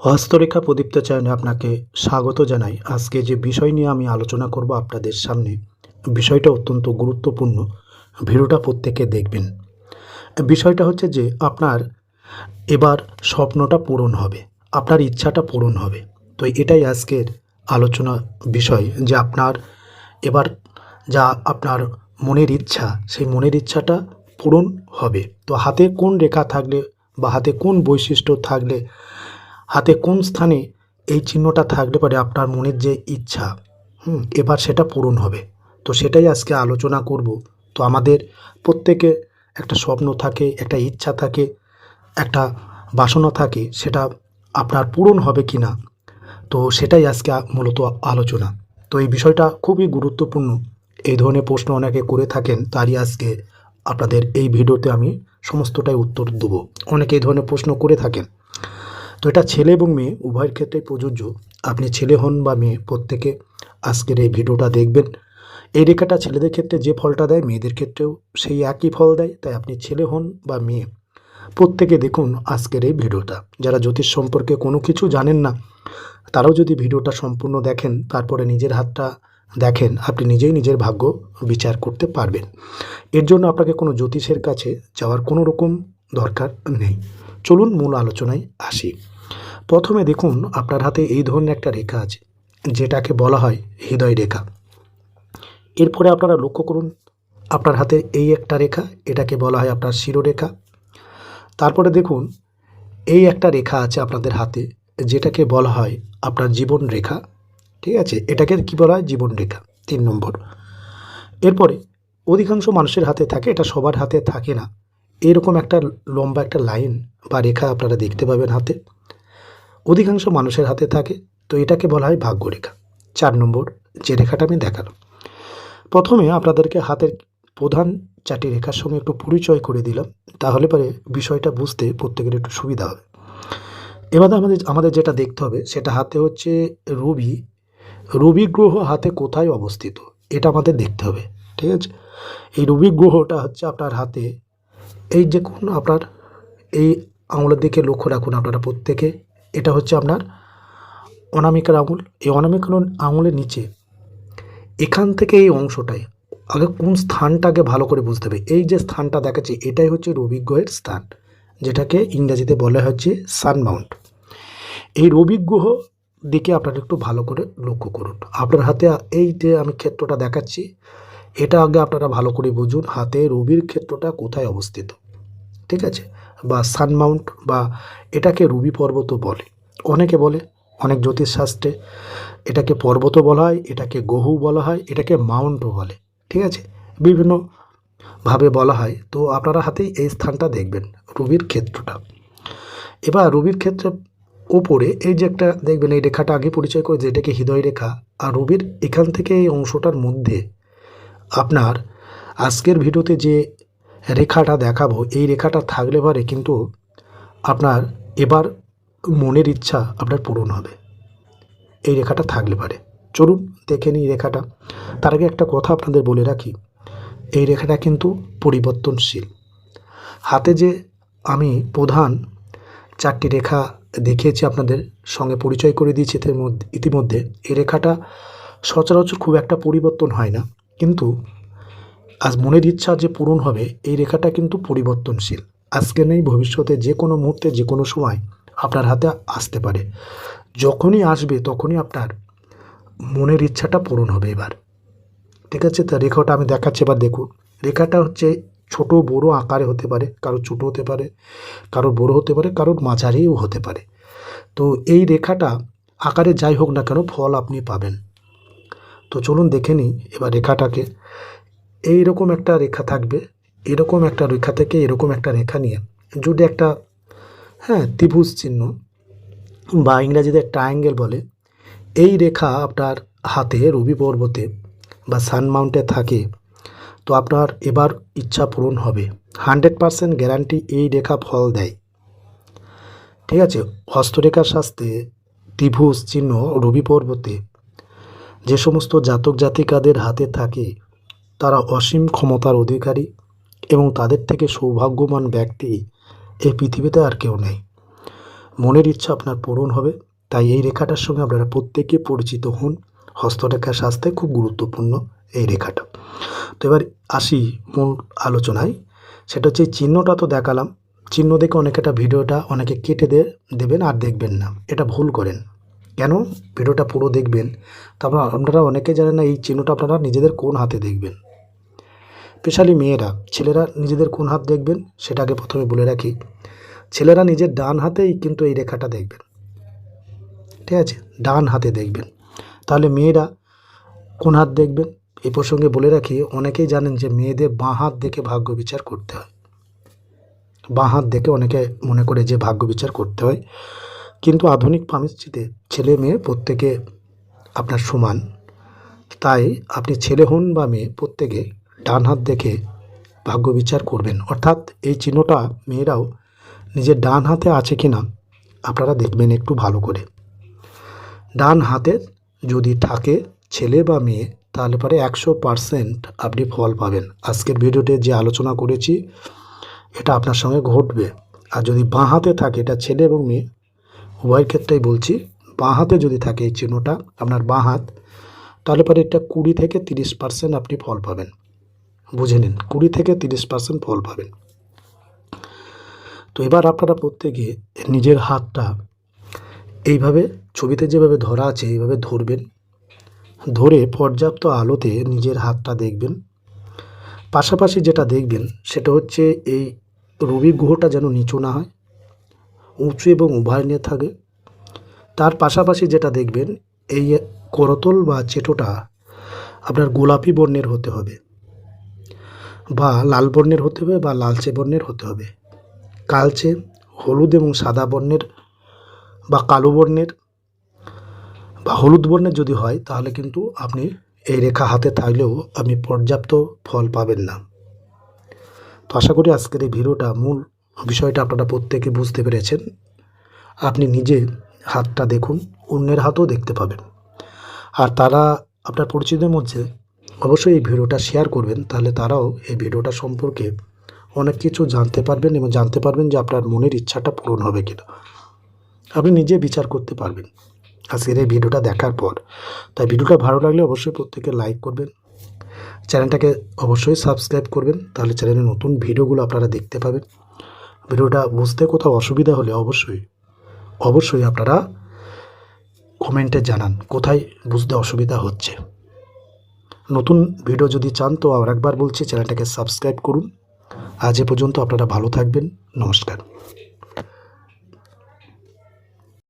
হস্তরেখা প্রদীপ্ত চ্যানেলে আপনাকে স্বাগত জানাই। আজকে যে বিষয় নিয়ে আমি আলোচনা করব আপনাদের সামনে, বিষয়টা অত্যন্ত গুরুত্বপূর্ণ। ভিডিওটা প্রত্যেকে দেখবেন। বিষয়টা হচ্ছে যে আপনার এবার স্বপ্নটা পূরণ হবে, আপনার ইচ্ছাটা পূরণ হবে। তো এটাই আজকের আলোচনা বিষয় যে আপনার এবার যা আপনার মনের ইচ্ছা, সেই মনের ইচ্ছাটা পূরণ হবে। তো হাতে কোন রেখা থাকলে বা হাতে কোন বৈশিষ্ট্য থাকলে হাতে কোন স্থানে এই চিহ্নটা থাকলে পারে আপনার মনের যে ইচ্ছা? হুম, এবার সেটা পূরণ হবে। তো সেটাই আজকে আলোচনা করব। তো আমাদের প্রত্যেকে একটা স্বপ্ন থাকে, একটা ইচ্ছা থাকে, একটা বাসনা থাকে, সেটা আপনার পূরণ হবে কি না? তো সেটাই আজকে মূলত আলোচনা। তো এই বিষয়টা খুবই গুরুত্বপূর্ণ। এই ধরনের প্রশ্ন অনেকে করে থাকেন, তারই আজকে আপনাদের এই ভিডিওতে আমি সমস্তটাই উত্তর দেবো। অনেকে এই ধরনের প্রশ্ন করে থাকেন। তো এটা ছেলে এবং মেয়ে, উভয়ের ক্ষেত্রে প্রযোজ্য। আপনি ছেলে হন বা মেয়ে, প্রত্যেকে আজকের এই ভিডিওটা দেখবেন। এই রেখাটা ছেলেদের ক্ষেত্রে যে ফলটা দেয়, মেয়েদের ক্ষেত্রেও সেই একই ফল দেয়। তাই আপনি ছেলে হন বা মেয়ে, প্রত্যেকে দেখুন আজকের এই ভিডিওটা। যারা জ্যোতিষ সম্পর্কে কোনো কিছু জানেন না, তারাও যদি ভিডিওটা সম্পূর্ণ দেখেন, তারপরে নিজের হাতটা দেখেন, আপনি নিজেই নিজের ভাগ্য বিচার করতে পারবেন। এর জন্য আপনাকে কোনো জ্যোতিষের কাছে যাওয়ার কোনো রকম দরকার নেই। চলুন মূল আলোচনায় আসি। প্রথমে দেখুন, আপনার হাতে এই ধরনের একটা রেখা আছে, যেটাকে বলা হয় হৃদয় রেখা। এরপরে আপনারা লক্ষ্য করুন, আপনার হাতে এই একটা রেখা, এটাকে বলা হয় আপনার শিরোরেখা। তারপরে দেখুন, এই একটা রেখা আছে আপনাদের হাতে, যেটাকে বলা হয় আপনার জীবন রেখা। ঠিক আছে? এটাকে কি বলা হয়? জীবন রেখা, তিন নম্বর। এরপরে, অধিকাংশ মানুষের হাতে থাকে, এটা সবার হাতে থাকে না। এরকম একটা লম্বা একটা লাইন বা রেখা আপনারা দেখতে পাবেন হাতে। অধিকাংশ মানুষের হাতে থাকে। তো এটাকে বলা হয় ভাগ্যরেখা। চার নম্বর যে রেখাটা আমি দেখালাম। প্রথমে আপনাদেরকে হাতের প্রধান চারটি রেখার সঙ্গে একটু পরিচয় করে দিলাম। তাহলে পরে বিষয়টা বুঝতে প্রত্যেকের একটু সুবিধা হবে। এবার আমাদের আমাদের যেটা দেখতে হবে, সেটা হাতে হচ্ছে রবি। রবি গ্রহ হাতে কোথায় অবস্থিত? এটা আমাদের দেখতে হবে। ঠিক আছে? এই রবি গ্রহটা হচ্ছে আপনার হাতে এই যে কোন আপনার এই আঙুলের দিকে লক্ষ্য রাখুন আপনারা প্রত্যেকে। এটা হচ্ছে আপনার অনামিকার আঙুল। এই অনামিকার আঙুলের নিচে এখান থেকে এই অংশটায় আগে কোন স্থানটাকে ভালো করে বুঝতে হবে। এই যে স্থানটা দেখাচ্ছে, এটাই হচ্ছে রবি গ্রহের স্থান, যেটাকে ইংরাজিতে বলা হচ্ছে সানমাউন্ট। এই রবি গ্রহ দিকে আপনারা একটু ভালো করে লক্ষ্য করুন। আপনার হাতে এই যে আমি ক্ষেত্রটা দেখাচ্ছি এটা আগে আপনারা ভালো করে বুঝুন, হাতে রবির ক্ষেত্রটা কোথায় অবস্থিত। ঠিক আছে? বা সানমাউন্ট বা এটাকে রবি পর্বতও বলে। অনেকে বলে, অনেক জ্যোতিষশাস্ত্রে এটাকে পর্বতও বলা হয়, এটাকে গহু বলা হয়, এটাকে মাউন্টও বলে। ঠিক আছে? বিভিন্নভাবে বলা হয়। তো আপনারা হাতেই এই স্থানটা দেখবেন, রবির ক্ষেত্রটা। এবার রবির ক্ষেত্রে ওপরে এই যে একটা দেখবেন, এই রেখাটা আগে পরিচয় করে যে এটাকে হৃদয় রেখা আর রবির এখান থেকে এই অংশটার মধ্যে আপনার আজকের ভিডিওতে যে রেখাটা দেখাবো, এই রেখাটা থাকলে পারে কিন্তু আপনার এবার মনের ইচ্ছা আপনার পূরণ হবে। এই রেখাটা থাকলে পারে। চলুন দেখে নিই রেখাটা। তার আগে একটা কথা আপনাদের বলে রাখি, এই রেখাটা কিন্তু পরিবর্তনশীল। হাতে যে আমি প্রধান চারটি রেখা দেখিয়েছি আপনাদের সঙ্গে পরিচয় করে দিয়েছি ইতিমধ্যে এই রেখাটা সচরাচর খুব একটা পরিবর্তন হয় না। কিন্তু আজ মনের ইচ্ছা যে পূরণ হবে, এই রেখাটা কিন্তু পরিবর্তনশীল। আজকে নেই, ভবিষ্যতে যে কোনো মুহূর্তে, যে কোনো সময় আপনার হাতে আসতে পারে। যখনই আসবে, তখনই আপনার মনের ইচ্ছাটা পূরণ হবে এবার। ঠিক আছে? তা রেখাটা আমি দেখাচ্ছি এবার দেখুন। রেখাটা হচ্ছে ছোট, বড় আকারে হতে পারে কারোর ছোট হতে পারে কারোর বড় হতে পারে, কারোর মাঝারিও হতে পারে। তো এই রেখাটা আকারে যাই হোক না কেন, ফল আপনি পাবেন। তো চলুন দেখে নিই এবার রেখাটাকে। এই রকম একটা রেখা থাকবে, এরকম একটা রেখা থেকে এরকম একটা রেখা নিয়ে। যদি একটা হ্যাঁ ত্রিভুজ চিহ্ন বা ইংরাজিতে ট্রায়াঙ্গেল বলে, এই রেখা আপনার হাতে রবি পর্বতে বা সান মাউন্টে থাকে, তো আপনার এবার ইচ্ছা পূরণ হবে। হান্ড্রেড পারসেন্ট গ্যারান্টি এই রেখা ফল দেয়। ঠিক আছে? হস্তরেখার শাস্ত্রে ত্রিভুজ চিহ্ন রবি পর্বতে যে সমস্ত জাতক জাতিকাদের হাতে থাকে, তারা অসীম ক্ষমতার অধিকারী এবং তাদের থেকে সৌভাগ্যবান ব্যক্তি এই পৃথিবীতে আর কেউ নেই। মনের ইচ্ছা আপনার পূরণ হবে, তাই এই রেখাটার সঙ্গে আপনারা প্রত্যেকে পরিচিত হন। হস্তরেখা শাস্ত্রে খুব গুরুত্বপূর্ণ এই রেখাটা। তো এবার আসি মূল আলোচনায়। সেটা হচ্ছে চিহ্নটা তো দেখালাম। চিহ্ন দেখে অনেকেটা ভিডিওটা অনেকে কেটে দেবেন আর দেখবেন না। এটা ভুল করেন। কেন? ভিডিওটা পুরো দেখবেন। তারপর আপনারা অনেকে জানেন না, এই চিহ্নটা আপনারা নিজেদের কোন হাতে দেখবেন? স্পেশালি মেয়েরা, ছেলেরা নিজেদের কোন হাত দেখবেন সেটাকে প্রথমে বলে রাখি। ছেলেরা নিজের ডান হাতেই কিন্তু এই রেখাটা দেখবেন। ঠিক আছে? ডান হাতে দেখবেন। তাহলে মেয়েরা কোন হাত দেখবেন? এই প্রসঙ্গে বলে রাখি, অনেকেই জানেন যে মেয়েদের বাঁ হাত দেখে ভাগ্য বিচার করতে হয়। বাঁ হাত দেখে অনেকে মনে করে যে ভাগ্য বিচার করতে হয়। কিন্তু আধুনিক পামিস্ট্রিতে ছেলে মেয়ে প্রত্যেকে আপনার সমান। তাই আপনি ছেলে হন বা মেয়ে, প্রত্যেকে ডান হাত দেখে ভাগ্য বিচার করবেন। অর্থাৎ এই চিহ্নটা মেয়েরাও নিজের ডান হাতে আছে কি না আপনারা দেখবেন একটু ভালো করে। ডান হাতের যদি থাকে ছেলে বা মেয়ে, তাহলে পরে একশো পারসেন্ট আপনি ফল পাবেন। আজকের ভিডিওতে যে আলোচনা করেছি, এটা আপনার সঙ্গে ঘটবে। আর যদি বাঁ হাতে থাকে, এটা ছেলে এবং মেয়ে উভয়ের ক্ষেত্রেই বলছি, বাঁ হাতে যদি থাকে এই চিহ্নটা, আপনার বাঁ হাত, তাহলে পরে এটা কুড়ি থেকে তিরিশ পার্সেন্ট আপনি ফল পাবেন। বুঝে নিন, কুড়ি থেকে তিরিশ পার্সেন্ট ফল পাবেন। তো এবার আপনারা প্রত্যেকে নিজের হাতটা এইভাবে, ছবিতে যেভাবে ধরা আছে, এইভাবে ধরবেন। ধরে পর্যাপ্ত আলোতে নিজের হাতটা দেখবেন। পাশাপাশি যেটা দেখবেন, সেটা হচ্ছে এই রবি গ্রহটা যেন নিচু না হয়। উঁচু এবং উভয় নিয়ে থাকে। তার পাশাপাশি যেটা দেখবেন, এই করতল বা চেটোটা আপনার গোলাপি বর্ণের হতে হবে বা লাল বর্ণের হতে হবে বা লালচে বর্ণের হতে হবে। কালচে, হলুদ এবং সাদা বর্ণের বা কালো বর্ণের বা হলুদ বর্ণের যদি হয়, তাহলে কিন্তু আপনি এই রেখা হাতে থাকলেও আপনি পর্যাপ্ত ফল পাবেন না। তো আশা করি আজকের এই ভিডিওটা মূল বিষয়টা আপনারা প্রত্যেকে বুঝতে পেরেছেন। আপনি নিজে হাতটা দেখুন, অন্যের হাতও দেখতে পাবেন। আর তারা আপনার পরিচিতের মধ্যে অবশ্যই এই ভিডিওটা শেয়ার করবেন, তাহলে তারাও এই ভিডিওটা সম্পর্কে অনেক কিছু জানতে পারবেন এবং জানতে পারবেন যে আপনার মনের ইচ্ছাটা পূরণ হবে কিনা। আপনি নিজে বিচার করতে পারবেন আজকের এই ভিডিওটা দেখার পর। তাই ভিডিওটা ভালো লাগলে অবশ্যই প্রত্যেকে লাইক করবেন। চ্যানেলটাকে অবশ্যই সাবস্ক্রাইব করবেন, তাহলে চ্যানেলে নতুন ভিডিওগুলো আপনারা দেখতে পাবেন। ভিডিওটা বুঝতে কোথাও অসুবিধা হলে অবশ্যই অবশ্যই আপনারা কমেন্টে জানান কোথায় বুঝতে অসুবিধা হচ্ছে। নতুন ভিডিও যদি চান তো আর একবার বলছি, চ্যানেলটাকে সাবস্ক্রাইব করুন। আজ এ পর্যন্ত আপনারা ভালো থাকবেন, নমস্কার।